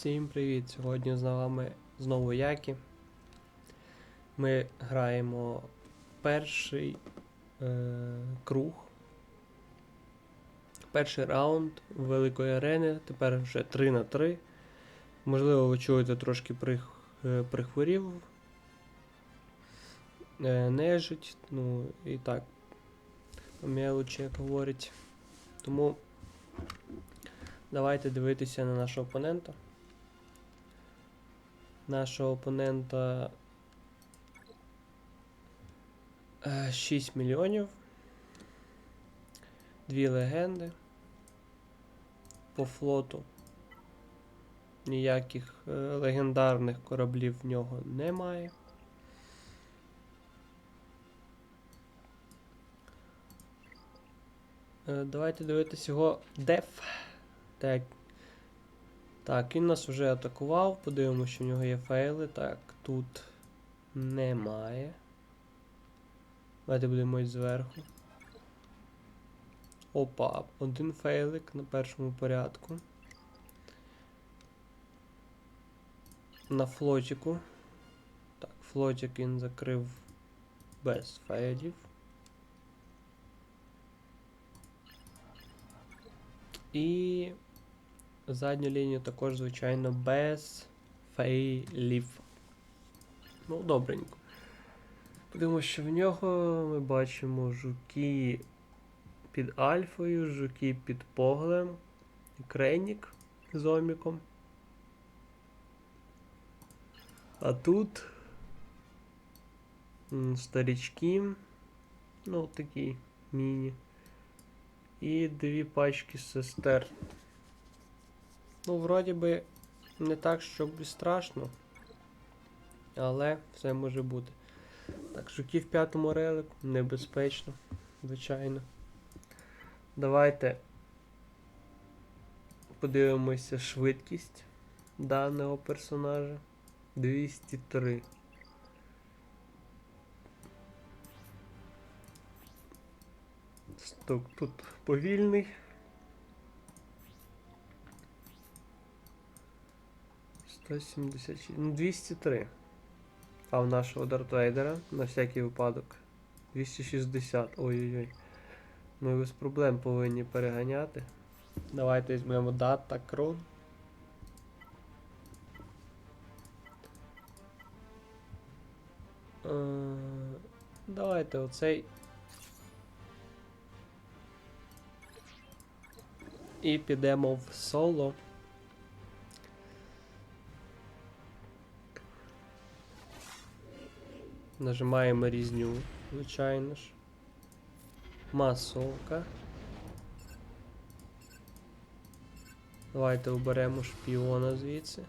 Всім привіт! Сьогодні з вами знову Які. Ми граємо перший е, круг. Перший раунд великої арени. Тепер вже 3 на 3. Можливо, ви чуєте трошки прих, е, прихворів. Е, нежить, ну і так. Мелочі, як говорять. Тому давайте дивитися на нашого опонента. Нашого опонента е, 6 мільйонів. Дві легенди. По флоту. Ніяких е, легендарних кораблів в нього немає. Е, Давайте дивитися його деф. Так. Так, він нас вже атакував. Подивимося, що в нього є фейли. Так, тут немає. Давайте будемо ось зверху. Опа, один фейлик на першому порядку. На флотіку. Так, флотик він закрив без фейлів. І задню лінію також, звичайно, без фейлів. Ну, добренько. Подивимося, що в нього ми бачимо жуки під альфою, жуки під поглем, кренік з оміком. А тут старічки, ну такі міні. І дві пачки сестер. Ну, вроді би, не так, щоб і страшно. Але все може бути. Так, жуки в п'ятому релику, небезпечно, звичайно. Давайте подивимося швидкість даного персонажа. 203. Сток тут повільний. Сто сімдесят шість. Ну, 203. А в нашого Дартвейдера на всякий випадок. 260. Ой-ой-ой. Ми без проблем повинні переганяти. Давайте візьмемо дата крон. Е, Давайте оцей. І підемо в соло. Нажимаємо різню, звичайно ж. Масовка. Давайте оберемо шпіона звідси.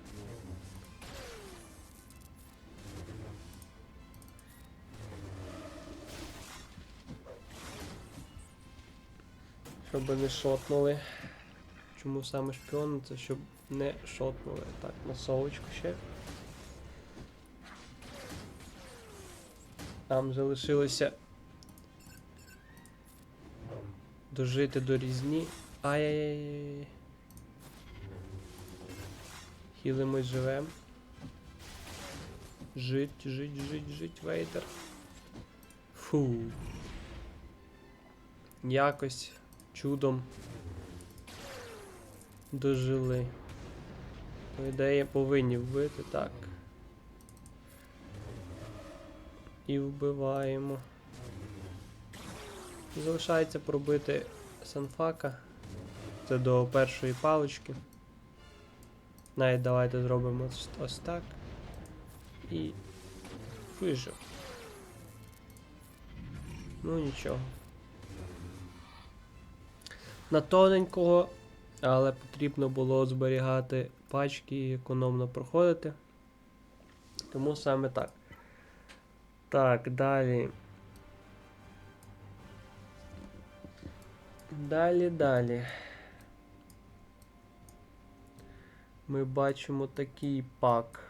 Щоб не шотнули. Чому саме шпіон? Це щоб не шотнули. Так, масовочку ще. Там залишилося дожити до різні. Ай-яй-яй. Хілимось живем. Жить, жить, жить, жить, вейтер. Фу. Якось чудом дожили. По ідеї повинні вбити так. І вбиваємо. Залишається пробити санфака. Це до першої палички. Навіть давайте зробимо ось так. І вижив. Ну нічого. На тоненького, але потрібно було зберігати пачки і економно проходити. Тому саме так. Так, далі. Далі, далі. Ми бачимо такий пак.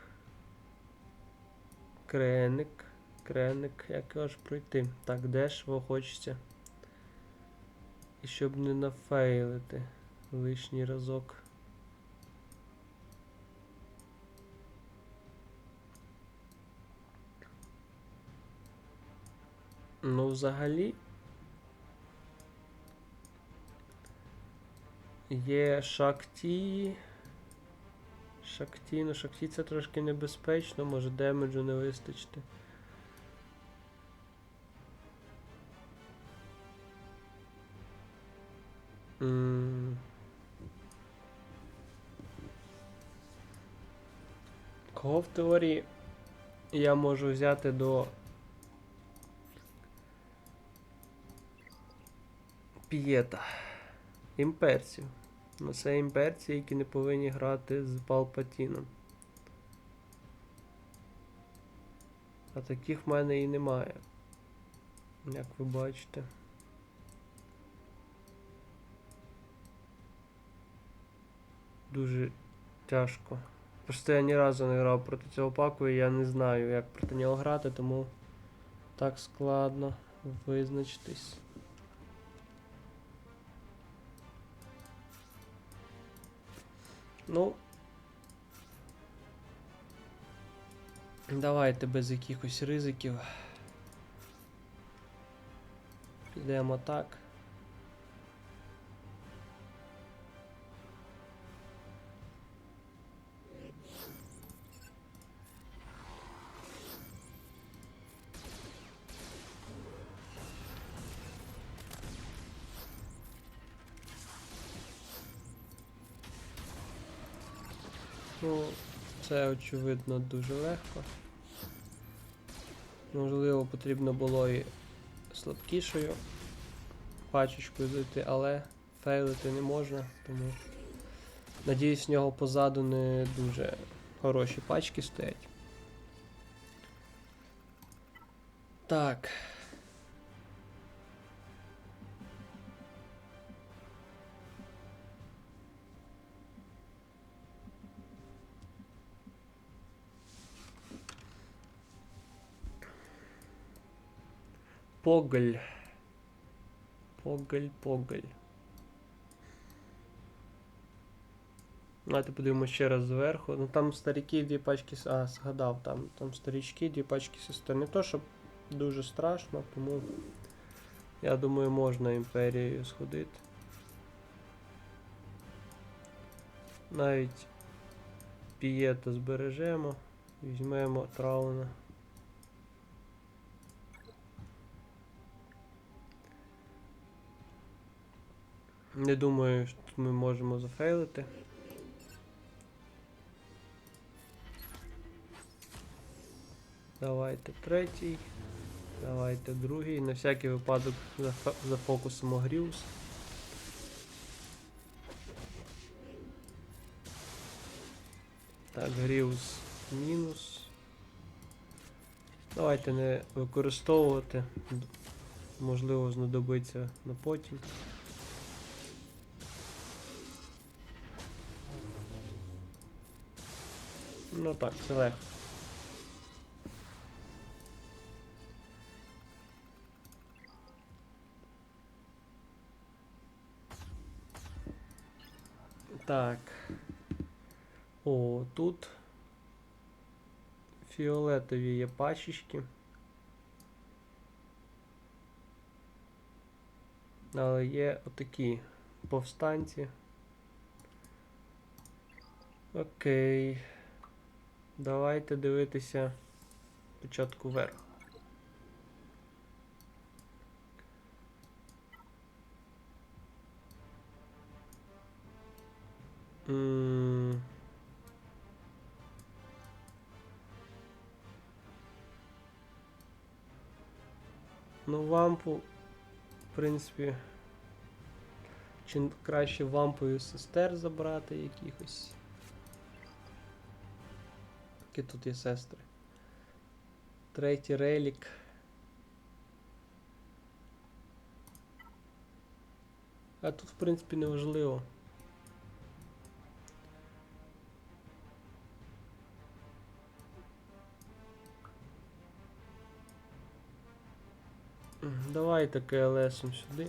Креник. Креник, як його ж пройти? Так, дешево хочеться. І щоб не нафейлити лишній разок. Ну, взагалі. Є Шакті. Шакті, ну Шакті це трошки небезпечно, може демеджу не вистачити. М. Кого в теорії я можу взяти до Пієта. Імперців. Ну це імперці, які не повинні грати з Палпатіном. А таких в мене і немає. Як ви бачите. Дуже тяжко. Просто я ні разу не грав проти цього паку і я не знаю, як проти нього грати, тому так складно визначитись. Ну. Давайте без якихось ризиків. Підемо так. Ну, це очевидно дуже легко. Можливо, потрібно було і слабкішою пачечкою зайти, але фейлити не можна, тому надіюсь, в нього позаду не дуже хороші пачки стоять. Так. Поголь. Поголь, поголь. Давайте подивимося ще раз зверху. Ну там старіки дві пачки. с- А, згадав, там там старічки, дві пачки сестер. Не то, щоб дуже страшно, тому я думаю, можна імперією сходити. Навіть пієта збережемо, візьмемо трауна. Не думаю, що ми можемо зафейлити. Давайте третій. Давайте другий. На всякий випадок заф- зафокусимо Гріус. Так, Гріус мінус. Давайте не використовувати. Можливо, знадобиться на потім. Ну так, це. Так. О, тут фіолетові є пачечки. Але є отакі повстанці. Окей. Давайте дивитися спочатку вверх. Ну, вампу, в принципі, чи краще вампою сестер забрати якихось. Які тут є сестри. Третій релік. А тут, в принципі, не важливо. М, Давайте КЛСом сюди.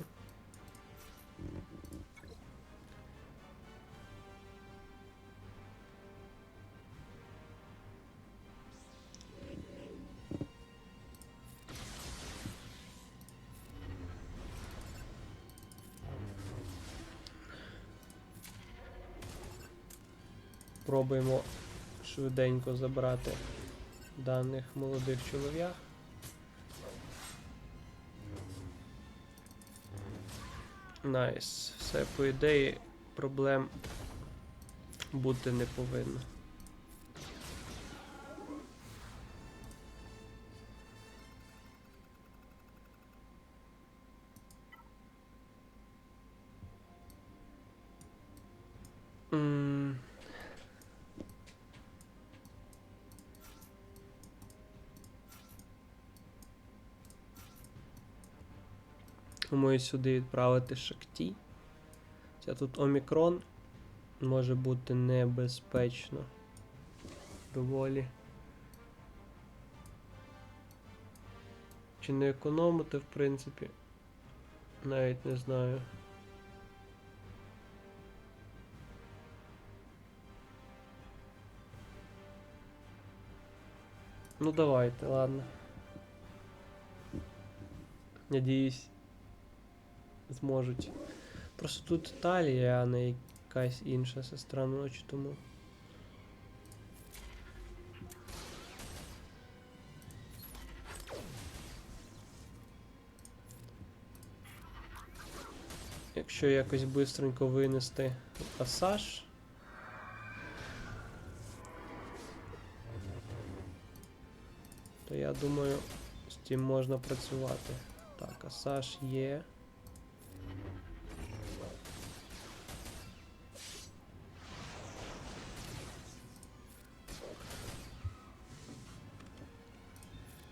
Спробуємо швиденько забрати даних молодих чолов'ях. Найс. Все, по ідеї, проблем бути не повинно. Думаю, сюди відправити Шакті. Хоча тут Омікрон може бути небезпечно. Доволі. Чи не економити, в принципі? Навіть не знаю. Ну давайте, ладно. Надіюсь, зможуть. Просто тут Талія, а не якась інша сестра ночі, тому. Якщо якось бистренько винести пасаж. То я думаю, з цим можна працювати. Так, асаж є.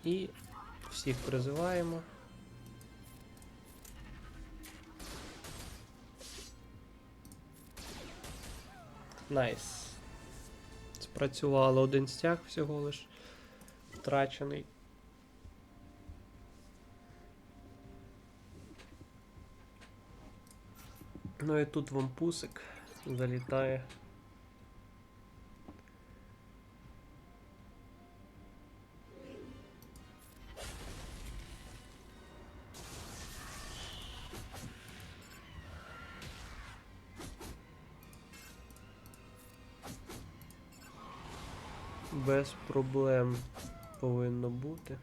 І всіх призиваємо. Найс. Спрацювало один стяг всього лиш втрачений. Ну і тут вам пусик залітає. Без проблем повинно бути.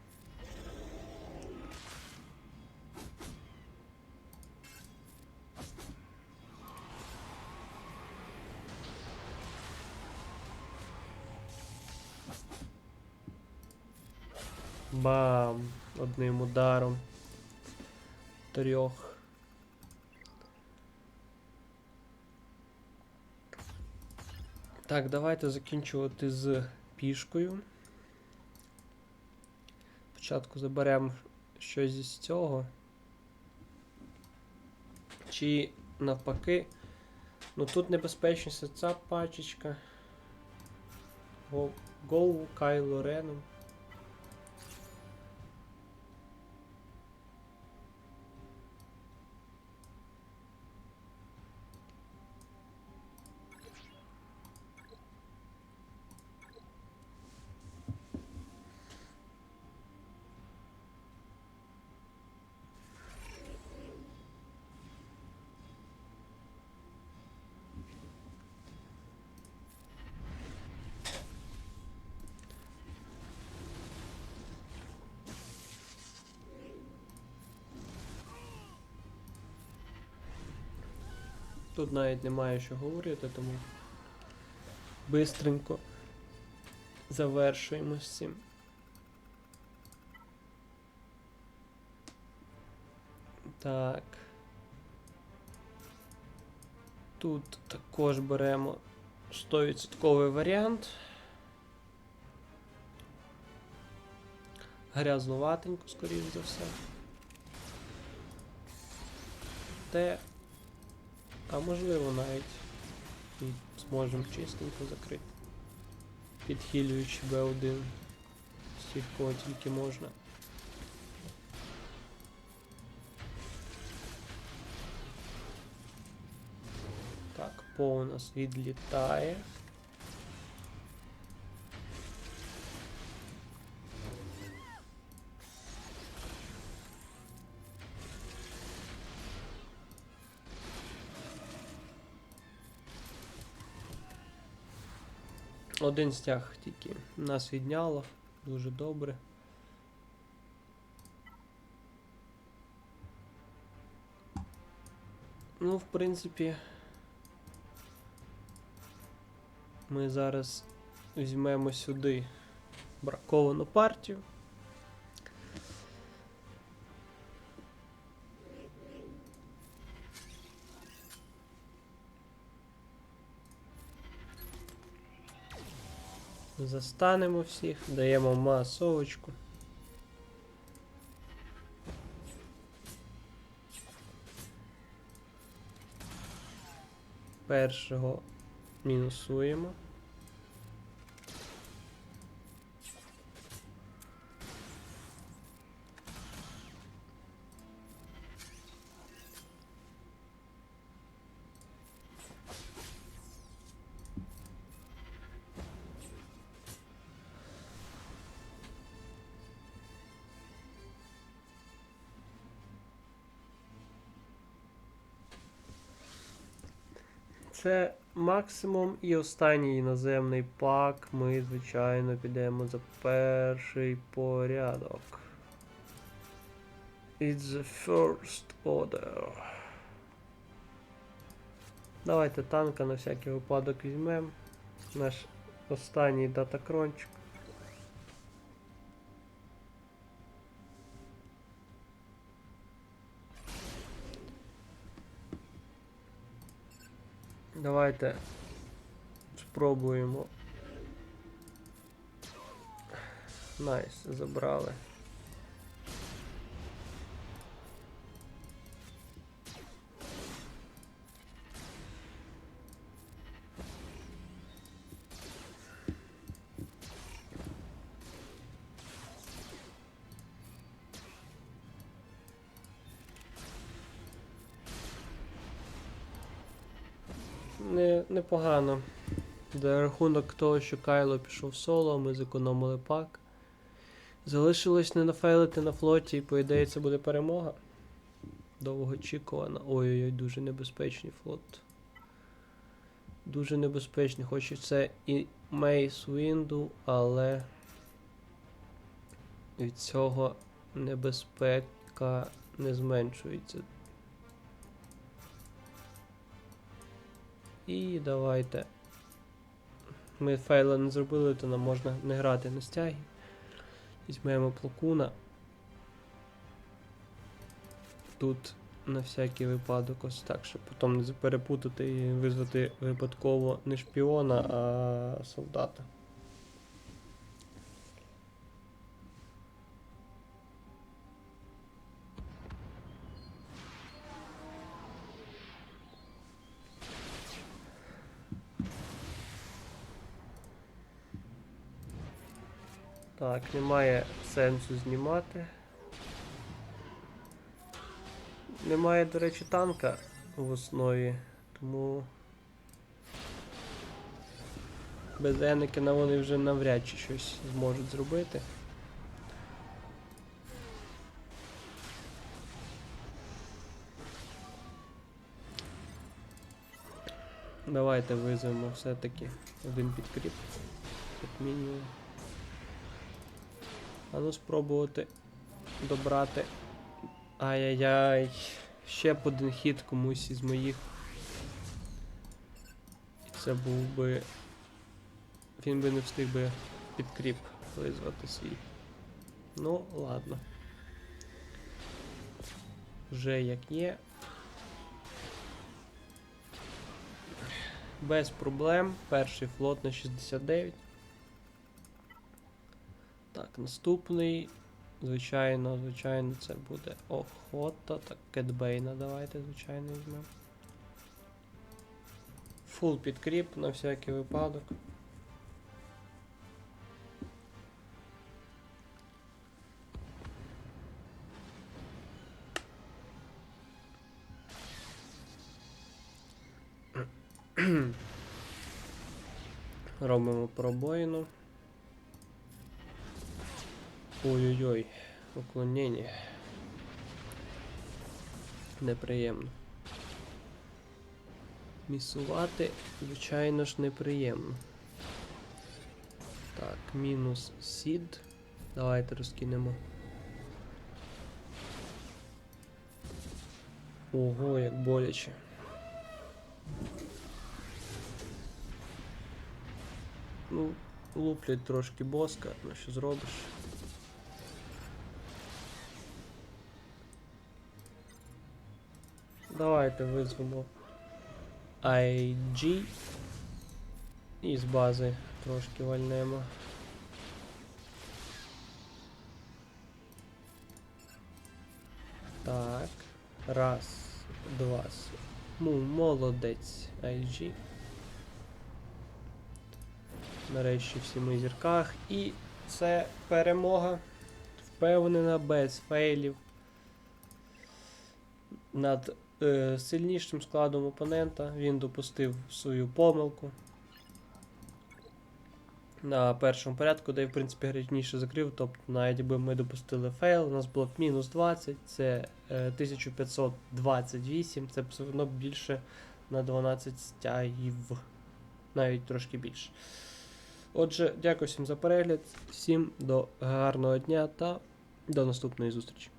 Бам! Одним ударом. Трьох. Так, давайте закінчувати з пішкою. Спочатку заберемо щось із цього. Чи навпаки. Ну тут небезпечність ця пачечка. Го- Гоу Кайло Реном. Тут навіть немає що говорити, тому бистренько завершуємо з цим. Так. Тут також беремо 100% варіант. Грязнуватенько, скоріш за все. Те а можливо навіть і зможемо чистенько закрити. Підхилюючи Б1 з кого тільки можна. Так, по у нас відлітає. Один стяг тільки нас відняло. Дуже добре. Ну, в принципі, ми зараз візьмемо сюди браковану партію. Застанемо всіх, даємо масовочку. Першого мінусуємо. Це максимум і останній іноземний пак. Ми, звичайно, підемо за перший порядок. It's the first order. Давайте танка на всякий випадок візьмемо. Наш останній датакрончик. Давайте спробуємо. Найс, забрали. Не, непогано. За рахунок того, що Кайло пішов соло, ми зекономили пак. Залишилось не нафейлити на флоті, і по ідеї це буде перемога. Довгоочікувана. Ой-ой-ой, дуже небезпечний флот. Дуже небезпечний. Хоч і це і Мейс Вінду, але від цього небезпека не зменшується. І давайте. Ми фейла не зробили, то нам можна не грати на стягі. Візьмемо плакуна. Тут на всякий випадок ось так, щоб потім не перепутати і визвати випадково не шпіона, а солдата. Так, немає сенсу знімати. Немає, до речі, танка в основі, тому без Енекена вони вже навряд чи щось зможуть зробити. Давайте визовемо все-таки один підкріп, як мінімум. А ну спробувати добрати. Ай-яй-яй. Ще б один хід комусь із моїх. І це був би. Він би не встиг би підкріп визвати свій. Ну, ладно. Вже як є. Без проблем. Перший флот на 69. Наступний. Звичайно, звичайно, це буде охота. Так, кетбейна давайте, звичайно, візьмемо. Фул підкріп на всякий випадок. Робимо пробоїну. Ой-ой-ой, уклонення. Неприємно. Місувати, звичайно ж, неприємно. Так, мінус сід. Давайте розкинемо. Ого, як боляче. Ну, луплять трошки боска, ну що зробиш. Давайте визвемо IG і з бази трошки вальнемо. Так. Раз, два. Ну, молодець. IG. Нарешті всі ми зірках. І це перемога. Впевнена, без фейлів. Над сильнішим складом опонента. Він допустив свою помилку. На першому порядку, де в принципі, грішніше закрив. Тобто, навіть якби ми допустили фейл, у нас було б мінус 20, це е, 1528, це б все одно більше на 12 стягів. Навіть трошки більше. Отже, дякую всім за перегляд, всім до гарного дня та до наступної зустрічі.